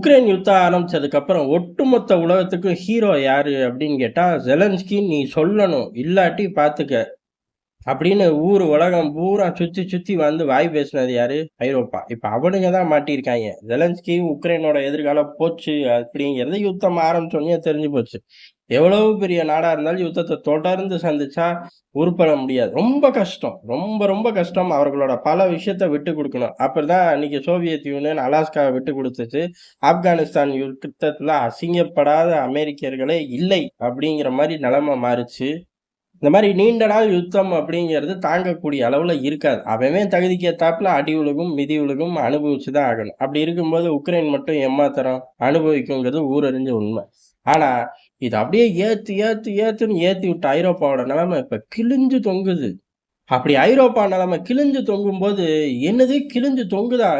Ukraine யுத்தம் ஆரம்பிச்சதுக்கப்புறம் ஒட்டுமொத்த உலகத்துக்கும் ஹீரோ யாரு அப்படின்னு கேட்டால் ஜெலன்ஸ்கி நீ சொல்லணும் இல்லாட்டி பார்த்துக்க அப்படின்னு ஊர் உலகம் பூரா சுற்றி சுற்றி வந்து வாய் பேசினது யாரு? ஐரோப்பா. இப்போ அவனுங்க தான் மாட்டியிருக்காங்க. ஜெலன்ஸ்கி உக்ரைனோட எதிர்காலம் போச்சு அப்படிங்கிறது யுத்தம் ஆரம்பிச்சோன்னே தெரிஞ்சு போச்சு. எவ்வளவு பெரிய நாடாக இருந்தாலும் யுத்தத்தை தொடர்ந்து சந்திச்சா உருப்பட முடியாது. ரொம்ப கஷ்டம். ரொம்ப ரொம்ப கஷ்டம் அவர்களோட பல விஷயத்த விட்டு கொடுக்கணும். அப்படிதான் அன்னைக்கு சோவியத் யூனியன் அலாஸ்காவை விட்டு கொடுத்துச்சு. ஆப்கானிஸ்தான் யுத்தத்தில் அசிங்கப்படாத அமெரிக்கர்களே இல்லை அப்படிங்கிற மாதிரி நிலைமை மாறுச்சு. இந்த மாதிரி நீண்ட நாள் யுத்தம் அப்படிங்கிறது தாங்கக்கூடிய அளவுல இருக்காது. அவன் தகுதிக்கு ஏத்தாப்புல அடி உலகும் மிதி உலகும் அனுபவிச்சுதான் ஆகணும். அப்படி இருக்கும்போது உக்ரைன் மட்டும் எம்மாத்திரம் அனுபவிக்குங்கிறது ஊரறிஞ்ச உண்மை. ஆனா இது அப்படியே ஏற்று ஏற்று ஏற்றுன்னு ஏற்றி விட்ட ஐரோப்பாவோட நிலைமை இப்போ கிழிஞ்சு தொங்குது. அப்படி ஐரோப்பா நிலைமை கிழிஞ்சு தொங்கும் போது என்னது கிழிஞ்சு தொங்குதா?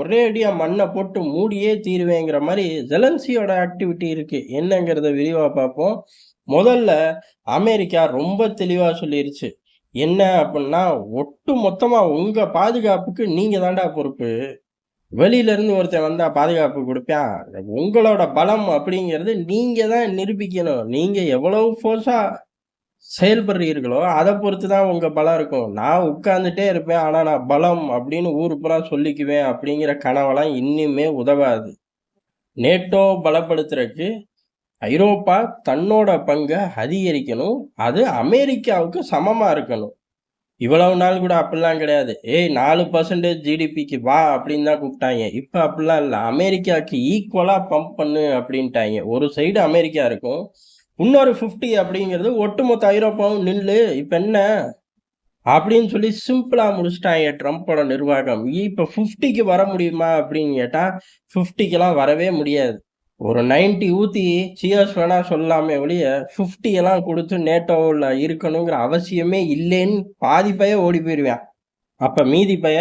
ஒரே அடியாக மண்ணை போட்டு மூடியே தீருவேங்கிற மாதிரி ஜெலன்சியோட ஆக்டிவிட்டி இருக்குது என்னங்கிறத விரிவாக பார்ப்போம். முதல்ல அமெரிக்கா ரொம்ப தெளிவாக சொல்லிருச்சு. என்ன அப்படின்னா ஒட்டு மொத்தமாக உங்கள் பாதுகாப்புக்கு நீங்கள் தாண்டா பொறுப்பு. வெளியிலேருந்து ஒருத்தன் வந்தால் பாதுகாப்பு கொடுப்பேன் உங்களோட பலம் அப்படிங்கிறது நீங்கள் தான் நிரூபிக்கணும். நீங்கள் எவ்வளவு ஃபோர்ஸாக செயல்படுறீர்களோ அதை பொறுத்து தான் உங்கள் பலம் இருக்கும். நான் உட்காந்துட்டே இருப்பேன் ஆனால் நான் பலம் அப்படின்னு ஊரு பூரா சொல்லிக்குவேன் அப்படிங்கிற கனவெல்லாம் இன்னுமே உதவாது. நேட்டோ பலப்படுத்துறதுக்கு ஐரோப்பா தன்னோட பங்கை அதிகரிக்கணும். அது அமெரிக்காவுக்கு சமமாக இருக்கணும். இவ்வளவு நாள் கூட அப்படிலாம் கிடையாது. ஏய் நாலு பர்சன்டேஜ் ஜிடிபிக்கு வா அப்படின்னு தான் கூப்பிட்டாங்க. இப்போ அப்படிலாம் இல்லை. அமெரிக்காவுக்கு ஈக்குவலாக பம்ப் பண்ணு அப்படின்ட்டாங்க. ஒரு சைடு அமெரிக்கா இருக்கும். இன்னொரு ஃபிஃப்டி அப்படிங்கிறது ஒட்டுமொத்த ஐரோப்பாவும் நில்லு. இப்போ என்ன? அப்படின்னு சொல்லி சிம்பிளாக முடிச்சிட்டாங்க ட்ரம்ப்போட நிர்வாகம். இப்போ ஃபிஃப்டிக்கு வர முடியுமா அப்படின்னு கேட்டால் ஃபிஃப்டிக்கெல்லாம் வரவே முடியாது. ஒரு 90 ஊத்தி சியர்ஸ் வேணா சொல்லாமே ஒழிய 50 எல்லாம் கொடுத்து நேட்டோவில் இருக்கணுங்கிற அவசியமே இல்லைன்னு பாதி பைய ஓடி போயிடுவேன் அப்ப மீதி பைய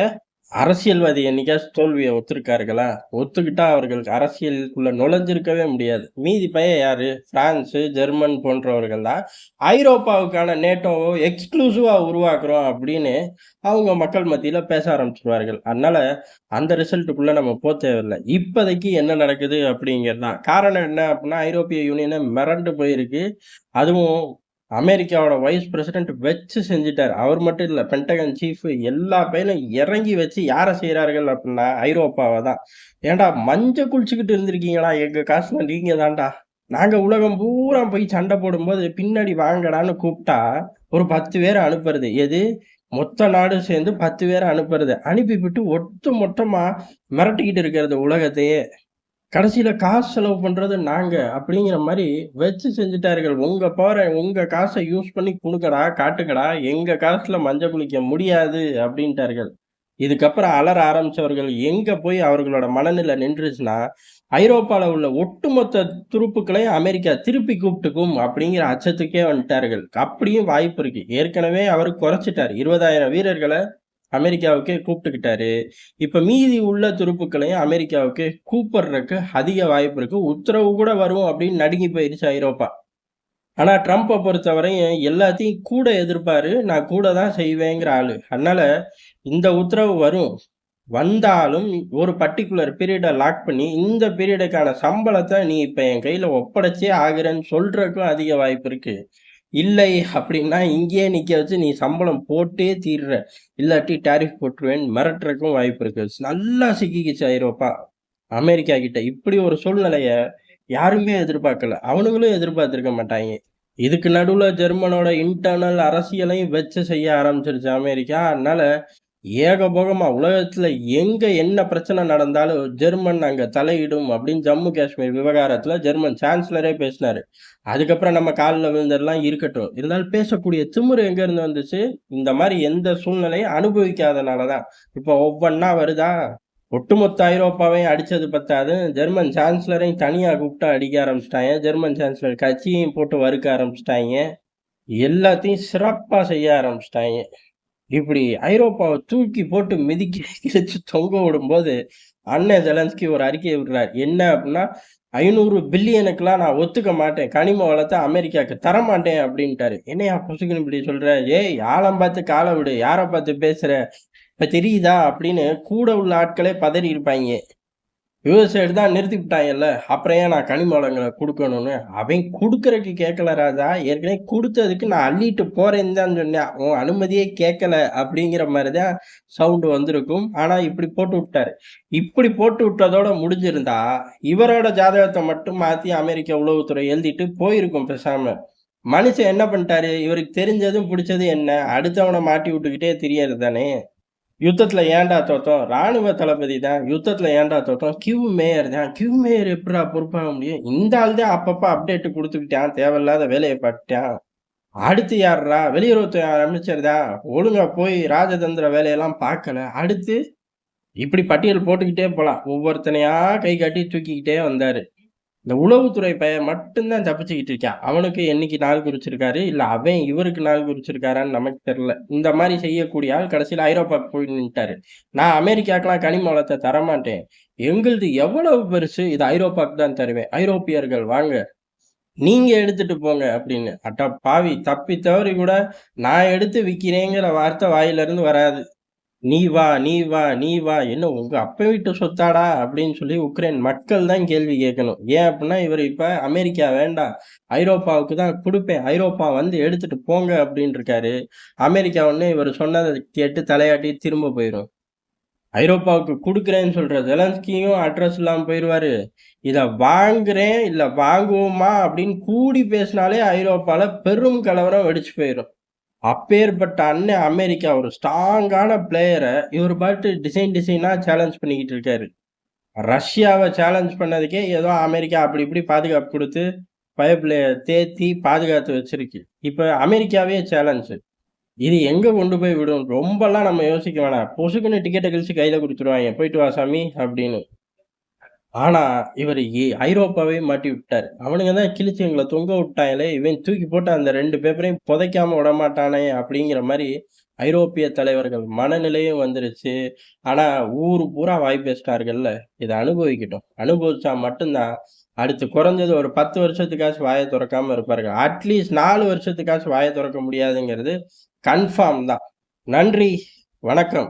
அரசியல்வாதி என்னைக்காச்சும் தோல்வியை ஒத்துருக்கார்களா? ஒத்துக்கிட்டா அவர்கள் அரசியலுக்குள்ள நுழைஞ்சிருக்கவே முடியாது. மீதி பையன் யாரு? பிரான்ஸு ஜெர்மன் போன்றவர்கள் தான். ஐரோப்பாவுக்கான நேட்டோவை எக்ஸ்க்ளூசிவாக உருவாக்குறோம் அப்படின்னு அவங்க மக்கள் மத்தியில் பேச ஆரம்பிச்சிருவார்கள். அதனால அந்த ரிசல்ட்டுக்குள்ள நம்ம போக தேவையில்லை. இப்போதைக்கு என்ன நடக்குது அப்படிங்கிறது தான் காரணம் என்ன அப்படின்னா ஐரோப்பிய யூனியனை மிரண்டு போயிருக்கு. அதுவும் அமெரிக்காவோட வைஸ் பிரசிடென்ட் வச்சு செஞ்சுட்டார். அவர் மட்டும் இல்லை பென்டகன் சீஃப் எல்லா பையனும் இறங்கி வச்சு யாரை செய்கிறார்கள் அப்படின்னா ஐரோப்பாவை தான். ஏன்டா மஞ்ச குளிச்சுக்கிட்டு இருந்திருக்கீங்களா? எங்கள் காசுல நீங்கள் தான்டா. நாங்கள் உலகம் பூரா போய் சண்டை போடும்போது பின்னாடி வாங்கடான்னு கூப்பிட்டா ஒரு பத்து பேர் அனுப்புறது. எது? மொத்த நாடும் சேர்ந்து பத்து பேரை அனுப்புறது. அனுப்பிவிட்டு ஒட்டு மொத்தமாக மிரட்டிக்கிட்டு இருக்கிறது உலகத்தையே. கடைசியில காசு செலவு பண்றது நாங்க அப்படிங்கிற மாதிரி வச்சு செஞ்சுட்டார்கள். உங்க பவரை உங்க காசை யூஸ் பண்ணி கொடுக்கடா காட்டுக்கடா எங்க காசுல மஞ்சள் குளிக்க முடியாது அப்படின்ட்டார்கள். இதுக்கப்புறம் அலற ஆரம்பிச்சவர்கள் எங்க போய் அவர்களோட மனநிலை நின்றுச்சுன்னா ஐரோப்பால உள்ள ஒட்டுமொத்த துருப்புக்களை அமெரிக்கா திருப்பி கூப்பிட்டுக்கும் அப்படிங்கிற அச்சத்துக்கே வந்துட்டார்கள். அப்படியும் வாய்ப்பு இருக்கு. ஏற்கனவே அவர் குறைச்சிட்டார். இருபதாயிரம் வீரர்களை அமெரிக்காவுக்கே கூப்பிட்டுக்கிட்டாரு. இப்போ மீதி உள்ள துருப்புக்களையும் அமெரிக்காவுக்கு கூப்பிடுறதுக்கு அதிக வாய்ப்பு இருக்கு. உத்தரவு கூட வரும் அப்படின்னு நடுங்கி போயிருச்சு ஐரோப்பா. ஆனால் ட்ரம்ப்பை பொறுத்தவரையும் எல்லாத்தையும் கூட எதிர்ப்பாரு. நான் கூட தான் செய்வேங்கிற ஆளு. அதனால இந்த உத்தரவு வரும். வந்தாலும் ஒரு பர்டிகுலர் பீரியடை லாக் பண்ணி இந்த பீரியடுக்கான சம்பளத்தை நீ இப்போ என் கையில் ஒப்படைச்சே ஆகுறேன்னு சொல்றதுக்கும் அதிக வாய்ப்பு இருக்குது இல்லை அப்படின்னா இங்கேயே நிக்க வச்சு நீ சம்பளம் போட்டே தீர்ற. இல்லாட்டி டாரிஃப் போட்டுருவேன்னு மிரட்டுறதுக்கும் வாய்ப்பு இருக்கு நல்லா சிக்கிக்கிச்சு ஐரோப்பா அமெரிக்கா கிட்ட. இப்படி ஒரு சூழ்நிலையை யாருமே எதிர்பார்க்கல. அவனுங்களும் எதிர்பார்த்திருக்க மாட்டாங்க. இதுக்கு நடுவுல ஜெர்மனோட இன்டர்னல் அரசியலையும் வச்சு செய்ய ஆரம்பிச்சிருச்சு அமெரிக்கா. அதனால ஏகபோகமாக உலகத்தில் எங்கே என்ன பிரச்சனை நடந்தாலும் ஜெர்மன் அங்கே தலையிடும் அப்படின்னு ஜம்மு காஷ்மீர் விவகாரத்தில் ஜெர்மன் சான்சலரே பேசினார். அதுக்கப்புறம் நம்ம காலில் விழுந்தெல்லாம் இருக்கட்டும். இருந்தாலும் பேசக்கூடிய திமுறு எங்கேருந்து வந்துச்சு? இந்த மாதிரி எந்த சூழ்நிலையும் அனுபவிக்காதனால தான் இப்போ ஒவ்வொன்றா வருதா? ஒட்டுமொத்த ஐரோப்பாவையும் அடித்தது பத்தாது. ஜெர்மன் சான்சலரையும் தனியாக கூப்பிட்டு அடிக்க ஆரம்பிச்சிட்டாங்க. ஜெர்மன் சான்சலர் கட்சியையும் போட்டு வறுக்க ஆரம்பிச்சிட்டாங்க. எல்லாத்தையும் சிறப்பாக செய்ய ஆரம்பிச்சிட்டாங்க. இப்படி ஐரோப்பாவை தூக்கி போட்டு மிதிக்கி கிழிச்சு தொங்க விடும்போது அண்ணன் ஜெலன்ஸ்கி ஒரு அறிக்கையை விடுறார். என்ன அப்படின்னா ஐநூறு பில்லியனுக்கெல்லாம் நான் ஒத்துக்க மாட்டேன். கனிம வளத்தை அமெரிக்காவுக்கு தர மாட்டேன் அப்படின்ட்டாரு என்னையா பொசுக்குன்னு இப்படி சொல்ற? ஏய் ஆழம் பார்த்து காலை விடு. யாரை பார்த்து பேசுற? இப்ப தெரியுதா? அப்படின்னு கூட உள்ள ஆட்களே பதறி இருப்பாங்க விவசாயிட்டு தான் நிறுத்தி விட்டாங்கல்ல அப்புறம் ஏன் நான் கனிமலங்களை கொடுக்கணும்னு? அவன் கொடுக்கறதுக்கு கேட்கல ராஜா. ஏற்கனவே கொடுத்ததுக்கு நான் அள்ளிட்டு போறேன்னு தான் சொன்னேன். உன் அனுமதியே கேட்கல அப்படிங்கிற மாதிரி தான் சவுண்டு வந்திருக்கும். ஆனால் இப்படி போட்டு விட்டாரு. இப்படி போட்டு விட்டதோட முடிஞ்சிருந்தா இவரோட ஜாதகத்தை மட்டும் மாற்றி அமெரிக்க உளவுத்துறை எழுதிட்டு போயிருக்கும் பேசாம. மனுஷன் என்ன பண்ணிட்டாரு? இவருக்கு தெரிஞ்சதும் பிடிச்சதும் என்ன? அடுத்தவனை மாட்டி விட்டுக்கிட்டே தெரியறது தானே? யுத்தத்தில் ஏன்டா தோத்தோம்? ராணுவ தளபதி தான். யுத்தத்தில் ஏன்டா தோத்தோம்? கியூ மேயர் தான். கியூ மேயர் எப்படா பொறுப்பாக முடியும்? இந்த ஆள் தான் அப்பப்போ அப்டேட்டு கொடுத்துக்கிட்டான். தேவையில்லாத வேலையை பார்த்துட்டான். அடுத்து யாருடா வெளியுறவுத்துறை அமைச்சர் தான். ஒழுங்கா போய் ராஜதந்திர வேலையெல்லாம் பார்க்கல. அடுத்து இப்படி பட்டியல் போட்டுக்கிட்டே போகலாம் ஒவ்வொருத்தனையா கை காட்டி தூக்கிக்கிட்டே வந்தார். இந்த உளவுத்துறை பையன் மட்டும்தான் தப்பிச்சுக்கிட்டு இருக்கான். அவனுக்கு என்னைக்கு நாள் குறிச்சிருக்காரு? இல்லை அவன் இவருக்கு நாள் குறிச்சிருக்காரான்னு நமக்கு தெரில இந்த மாதிரி செய்யக்கூடிய ஆள் கடைசியில் ஐரோப்பா போய் நின்ட்டாரு நான் அமெரிக்காக்கெல்லாம் கனிம வளத்தை தரமாட்டேன். எங்களுது எவ்வளவு பெருசு? இது ஐரோப்பாக்கு தான் தருவேன். ஐரோப்பியர்கள் வாங்க. நீங்க எடுத்துட்டு போங்க அப்படின்னு. அட்டா பாவி தப்பி தவறி கூட நான் எடுத்து விற்கிறேங்கிற வார்த்தை வாயிலிருந்து வராது. நீ வா நீ வா நீ வா. என்ன உங்க அப்ப வீட்டு சொத்தாடா? அப்படின்னு சொல்லி உக்ரைன் மக்கள் தான் கேள்வி கேட்கணும். ஏன் அப்படின்னா இவர் இப்ப அமெரிக்கா வேண்டாம். ஐரோப்பாவுக்கு தான் கொடுப்பேன். ஐரோப்பா வந்து எடுத்துட்டு போங்க அப்படின்னு இருக்காரு. அமெரிக்கா ஒண்ணு இவர் சொன்னதை கேட்டு தலையாட்டி திரும்ப போயிடும் ஐரோப்பாவுக்கு கொடுக்குறேன்னு சொல்ற ஜெலன்ஸ்கியும் அட்ரஸ் இல்லாமல் போயிடுவாரு இதை வாங்குறேன் இல்லை வாங்குவோமா அப்படின்னு கூடி பேசினாலே ஐரோப்பாவில் பெரும் கலவரம் வெடிச்சு போயிடும் அப்பேற்பட்ட அண்ணன் அமெரிக்கா ஒரு ஸ்ட்ராங்கான பிளேயரை இவர் பாட்டு டிசைன் டிசைனாக சேலஞ்ச் பண்ணிக்கிட்டு இருக்காரு. ரஷ்யாவை சேலஞ்ச் பண்ணதுக்கே ஏதோ அமெரிக்கா அப்படி இப்படி பாதுகாப்பு கொடுத்து பைப்ல தேத்தி பாதுகாத்து வச்சிருக்கு. இப்போ அமெரிக்காவே சேலஞ்சு இது எங்கே கொண்டு போய் விடும்? ரொம்பலாம் நம்ம யோசிக்க வேணாம். பொசுக்குன்னு டிக்கெட்டை கழிச்சு கையில் கொடுத்துருவாங்க. போயிட்டு வா சாமி அப்படின்னு. ஆனால் இவர் ஐரோப்பாவே மாட்டி விட்டார் அவனுங்க தான் கிழிச்சு எங்களை தொங்க விட்டாங்களே இவன் தூக்கி போட்டு அந்த ரெண்டு பேப்பரையும் புதைக்காம விட மாட்டானே அப்படிங்கிற மாதிரி ஐரோப்பிய தலைவர்கள் மனநிலையும் வந்துருச்சு. ஆனால் ஊர் பூரா வாய் பேசிட்டார்கள்ல. இதை அனுபவிக்கட்டும். அனுபவிச்சா மட்டும்தான் அடுத்து குறைஞ்சது ஒரு பத்து வருஷத்துக்காச்சும் வாயை திறக்காம இருப்பார்கள். அட்லீஸ்ட் நாலு வருஷத்துக்காச்சும் வாயை திறக்க முடியாதுங்கிறது கன்ஃபார்ம் தான். நன்றி. வணக்கம்.